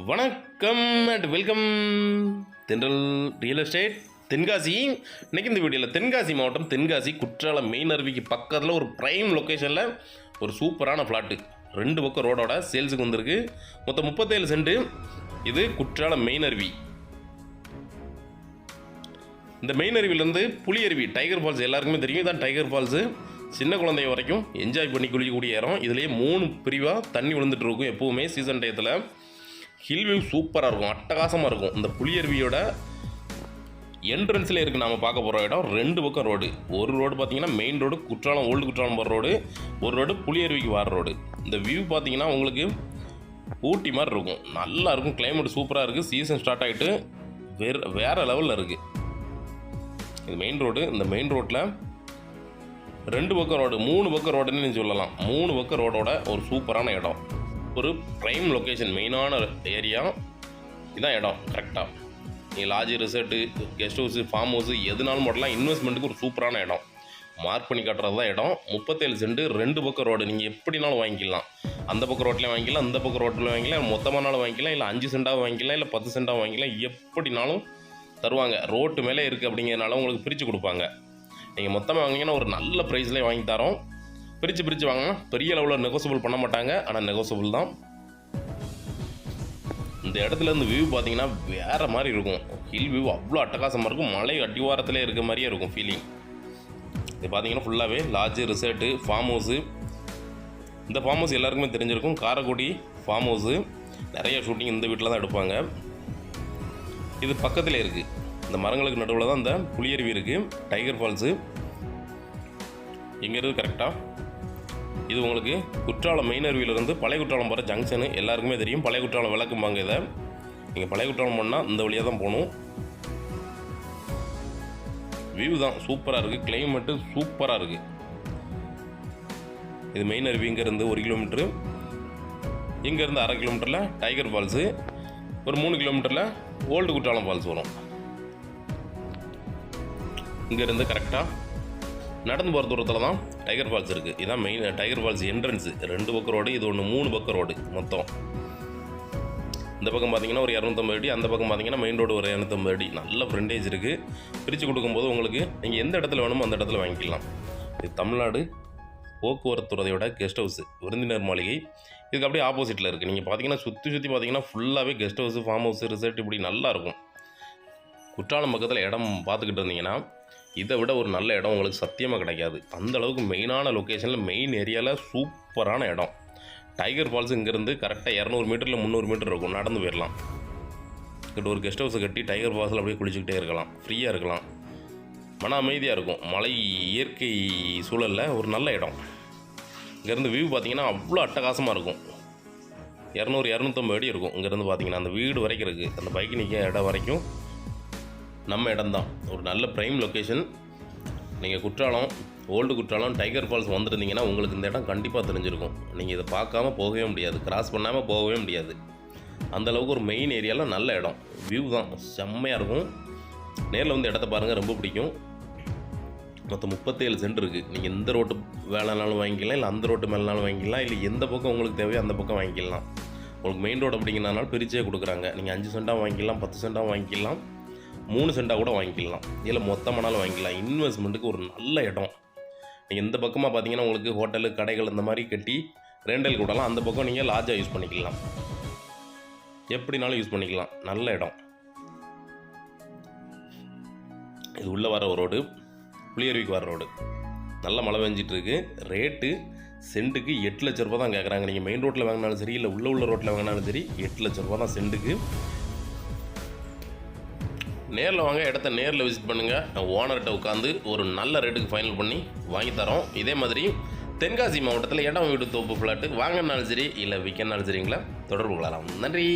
வணக்கம் and welcome Thendral real estate Tenkasi. இன்னைக்கு இந்த வீடியோவில் தென்காசி மாவட்டம் தென்காசி குற்றாலம் மெயின் அருவிக்கு பக்கத்தில் ஒரு ப்ரைம் லொக்கேஷனில் ஒரு சூப்பரான ஃப்ளாட்டு ரெண்டு பக்கம் ரோடோட சேல்ஸுக்கு வந்திருக்கு. மொத்தம் முப்பத்தேழு சென்ட் இது குற்றாலம் மெயின் அருவி. இந்த மெயின் அருவிலேருந்து புளியருவி டைகர் ஃபால்ஸ் எல்லாருக்குமே தெரியும். இதான் டைகர் ஃபால்ஸு சின்ன குழந்தைய வரைக்கும் என்ஜாய் பண்ணி குளிக்கக்கூடிய இடம். இதுலேயே மூணு பிரிவாக தண்ணி விழுந்துட்டு இருக்கும் எப்போவுமே சீசன் டயத்தில் ஹில் வியூ சூப்பராக இருக்கும். அட்டகாசமாக இருக்கும். இந்த புளியருவியோட என்ட்ரன்ஸில் இருக்குது நாம் பார்க்க போகிற இடம் ரெண்டு பக்கம் ரோடு ஒரு ரோடு பார்த்தீங்கன்னா main road Courtallam old Courtallam போகிற ரோடு ஒரு ரோடு புளியருவிக்கு வர ரோடு இந்த வியூ பார்த்தீங்கன்னா உங்களுக்கு ஊட்டி மாதிரி இருக்கும். நல்லா இருக்கும். கிளைமேட் சூப்பராக இருக்குது சீசன் ஸ்டார்ட் ஆகிட்டு வேறு வேறு லெவலில் இருக்குது இது மெயின் ரோடு இந்த மெயின் ரோட்டில் ரெண்டு பக்கம் ரோடு மூணு பக்கம் ரோடுன்னு நீங்கள் சொல்லலாம். மூணு பக்கம் ரோடோட ஒரு சூப்பரான இடம். ஒரு ப்ரைம் லொக்கேஷன் மெயினான ஏரியா இதான் இடம் கரெக்டாக நீங்கள் lodge resort guest house farm house எதுனாலும் போடலாம். இன்வெஸ்ட்மெண்ட்டுக்கு ஒரு சூப்பரான இடம். மார்க் பண்ணி காட்டுறது தான் இடம். முப்பத்தேழு சென்ட்டு ரெண்டு பக்கம் ரோடு நீங்கள் எப்படினாலும் வாங்கிக்கலாம். அந்த பக்கம் ரோட்லேயும் வாங்கிக்கலாம் இந்த பக்கம் ரோட்டில் வாங்கிக்கலாம். மொத்தமானாலும் வாங்கிக்கலாம் இல்லை அஞ்சு சென்டாக வாங்கிக்கலாம் இல்லை பத்து சென்டாக வாங்கிக்கலாம். எப்படினாலும் தருவாங்க. ரோட்டு மேலே இருக்குது அப்படிங்கிறனால உங்களுக்கு பிரித்து கொடுப்பாங்க. நீங்கள் மொத்தமாக வாங்கினீங்கன்னா ஒரு நல்ல ப்ரைஸ்லேயே வாங்கி தரோம். பிரித்து பிரித்து வாங்கினா பெரிய லெவலில் நெகோசியபிள் பண்ண மாட்டாங்க. ஆனால் நெகோசியபிள் தான். இந்த இடத்துல இருந்து வியூ பார்த்தீங்கன்னா வேறு மாதிரி இருக்கும். ஹில் வியூ அவ்வளோ அட்டகாசமாக இருக்கும். மலை அடிவாரத்திலே இருக்க மாதிரியே இருக்கும் ஃபீலிங் இது பார்த்தீங்கன்னா ஃபுல்லாகவே லாட்ஜு ரிசார்ட்டு ஃபார்ம் ஹவுஸு இந்த ஃபார்ம் ஹவுஸ் எல்லாருக்குமே தெரிஞ்சிருக்கும். காரைக்குடி ஃபார்ம் ஹவுஸு நிறைய ஷூட்டிங் இந்த வீட்டில் தான் எடுப்பாங்க. இது பக்கத்தில் இருக்குது இந்த மரங்களுக்கு நடுவில் தான் இந்த புளியருவி இருக்குது டைகர் ஃபால்ஸு இங்கே இருக்குது கரெக்டாக இது உங்களுக்கு குற்றாலம் மெயின் அருவியிலிருந்து பழைய குற்றாலம் போகிற ஜங்ஷனு எல்லாருக்குமே தெரியும். பழைய குற்றாலம் விளக்கும்பாங்க இதை. நீங்கள் பழைய குற்றாலம் போனால் இந்த வழியாக தான் போகணும். வியூ தான். சூப்பராக இருக்குது கிளைமேட்டு சூப்பராக இருக்குது இது மெயின் அருவி இங்கேருந்து ஒரு கிலோமீட்ரு இங்கேருந்து அரை கிலோமீட்டரில் டைகர் ஃபால்ஸு ஒரு மூணு கிலோமீட்டரில் ஓல்டு குற்றாலம் ஃபால்ஸ் வரும். இங்கேருந்து கரெக்டாக நடந்து போகிற தூரத்தில் தான் டைகர் ஃபால்ஸ் இருக்குது இதான் மெயின் டைகர் ஃபால்ஸ் என்ட்ரன்ஸு ரெண்டு பக்கம் ரோடு இது ஒன்று மூணு பக்கம் ரோடு மொத்தம். இந்த பக்கம் பார்த்தீங்கன்னா ஒரு இரநூத்தம்பது அடி அந்த பக்கம் பார்த்தீங்கன்னா மெயின் ரோடு ஒரு இரநூத்தம்பது அடி. நல்ல ஃப்ரெண்டேஜ் இருக்குது பிரித்து கொடுக்கும்போது உங்களுக்கு நீங்கள் எந்த இடத்துல வேணுமோ அந்த இடத்துல வாங்கிக்கலாம். இது தமிழ்நாடு போக்குவரத்து துறையோட கெஸ்ட் ஹவுஸ் விருந்தினர் மாளிகை. இதுக்கு அப்படியே ஆப்போசிட்டில் இருக்குது நீங்கள் பார்த்தீங்கன்னா சுற்றி சுற்றி பார்த்தீங்கன்னா ஃபுல்லாகவே guest house farm house resort இப்படி நல்லா இருக்கும். குற்றாலம் பக்கத்தில் இடம் பார்த்துக்கிட்டு இருந்தீங்கன்னா இதை விட ஒரு நல்ல இடம் உங்களுக்கு சத்தியமாக கிடைக்காது. அந்த அளவுக்கு மெயினான லொக்கேஷனில் மெயின் ஏரியாவில் சூப்பரான இடம். டைகர் ஃபால்ஸ் இங்கேருந்து கரெக்டாக இரநூறு மீட்டரில் முந்நூறு மீட்டர் இருக்கும். நடந்து போயிடலாம் இங்கிட்ட ஒரு கெஸ்ட் ஹவுஸை கட்டி டைகர் ஃபால்ஸில் அப்படியே குளிச்சுக்கிட்டே இருக்கலாம். ஃப்ரீயாக இருக்கலாம். மன அமைதியாக இருக்கும். மலை இயற்கை சூழலில் ஒரு நல்ல இடம். இங்கேருந்து வியூ பார்த்தீங்கன்னா அவ்வளோ அட்டகாசமாக இருக்கும். இரநூறு இரநூத்தம்பது அடி இருக்கும். இங்கேருந்து பார்த்தீங்கன்னா அந்த வீடு வரைக்கும் இருக்குது அந்த பைக் நிற்க இடம் வரைக்கும் நம்ம இடம்தான். ஒரு நல்ல ப்ரைம் லொக்கேஷன் நீங்கள் Courtallam old Courtallam tiger falls வந்துருந்தீங்கன்னா உங்களுக்கு இந்த இடம் கண்டிப்பாக தெரிஞ்சிருக்கும். நீங்கள் இதை பார்க்காம போகவே முடியாது. கிராஸ் பண்ணாமல் போகவே முடியாது. அந்த அளவுக்கு ஒரு மெயின் ஏரியாவில் நல்ல இடம். வியூ தான். செம்மையாக இருக்கும். நேரில் வந்து இடத்த பாருங்கள் ரொம்ப பிடிக்கும். மொத்தம் முப்பத்தேழு சென்ட் இருக்குது நீங்கள் எந்த ரோட்டு வேலைனாலும் வாங்கிக்கலாம் இல்லை அந்த ரோட்டு மேலேனாலும் வாங்கிக்கலாம் இல்லை எந்த பக்கம் உங்களுக்கு தேவையோ அந்த பக்கம் வாங்கிக்கலாம். உங்களுக்கு மெயின் ரோடு அப்படிங்கிறனால பிரிச்சே கொடுக்குறாங்க. நீங்கள் அஞ்சு சென்ட்டாக வாங்கிக்கலாம் பத்து சென்ட்டாக வாங்கிக்கலாம். மூணு சென்ட்டாக கூட வாங்கிக்கலாம். இல்லை மொத்தமானாலும் வாங்கிக்கலாம். இன்வெஸ்ட்மெண்ட்டுக்கு ஒரு நல்ல இடம். நீங்கள் இந்த பக்கமாக பார்த்தீங்கன்னா உங்களுக்கு ஹோட்டலு கடைகள் இந்த மாதிரி கட்டி ரெண்டல் கூடலாம். அந்த பக்கம் நீங்கள் லாஜாக யூஸ் பண்ணிக்கலாம். எப்படினாலும் யூஸ் பண்ணிக்கலாம். நல்ல இடம். இது உள்ளே வர ஒரு ரோடு. புளியருவிக்கு வர ரோடு. நல்ல மழை பெஞ்சிட்டு இருக்கு ரேட்டு சென்ட்டுக்கு எட்டு லட்ச ரூபா தான் கேட்குறாங்க நீங்கள் மெயின் ரோட்டில் வாங்கினாலும் சரி இல்லை உள்ள உள்ள ரோட்டில் வாங்கினாலும் சரி எட்டு லட்ச ரூபா தான் சென்ட்டுக்கு. நேரில் வாங்க இடத்த நேரில் விசிட் பண்ணுங்கள் ஓனர்கிட்ட உட்காந்து ஒரு நல்ல ரேட்டுக்கு ஃபைனல் பண்ணி வாங்கி தரோம். இதே மாதிரி தென்காசி மாவட்டத்தில் இடம் வீடு தோப்பு ஃப்ளாட்டு வாங்கினாலும் சரி இல்லை விற்கனாலும் சரிங்களா தொடர்பு கொள்ளலாம். நன்றி.